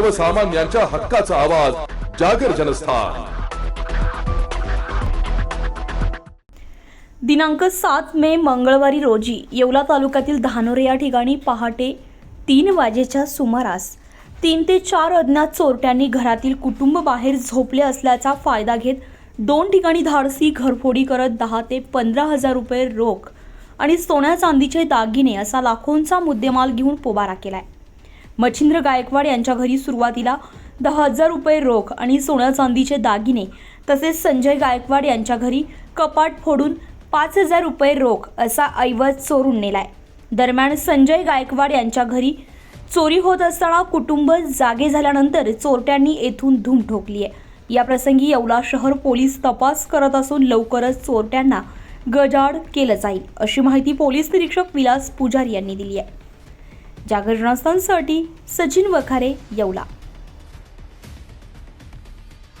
सर्वसामान्यांच्या हक्काचा आवाज जागर जनस्थान. दिनांक सात मे मंगळवारी रोजी येवला तालुक्यातील धानोरे या ठिकाणी पहाटे तीन वाजेच्या सुमारास तीन ते चार अज्ञात चोरट्यांनी घरातील कुटुंब बाहेर झोपले असल्याचा फायदा घेत दोन ठिकाणी धाडसी घरफोडी करत दहा ते पंधरा हजार रुपये रोख आणि सोन्या चांदीचे दागिने असा लाखोंचा मुद्देमाल घेऊन पोबारा केलाय. मच्छिंद्र गायकवाड यांच्या घरी सुरुवातीला दहा हजार रुपये रोख आणि सोन्या चांदीचे दागिने तसेच संजय गायकवाड यांच्या घरी कपाट फोडून पाच हजार रुपये रोख असा ऐवज चोरून नेलाय. दरम्यान संजय गायकवाड यांच्या घरी चोरी होत असताना कुटुंब जागे झाल्यानंतर चोरट्यांनी येथून धूम ठोकली आहे या प्रसंगी येवला शहर पोलीस तपास करत असून लवकरच चोरट्यांना गजाड केलं जाईल अशी माहिती पोलीस निरीक्षक विलास पुजारी यांनी दिली आहे जागरणस्थांसाठी सचिन वखारे येवला.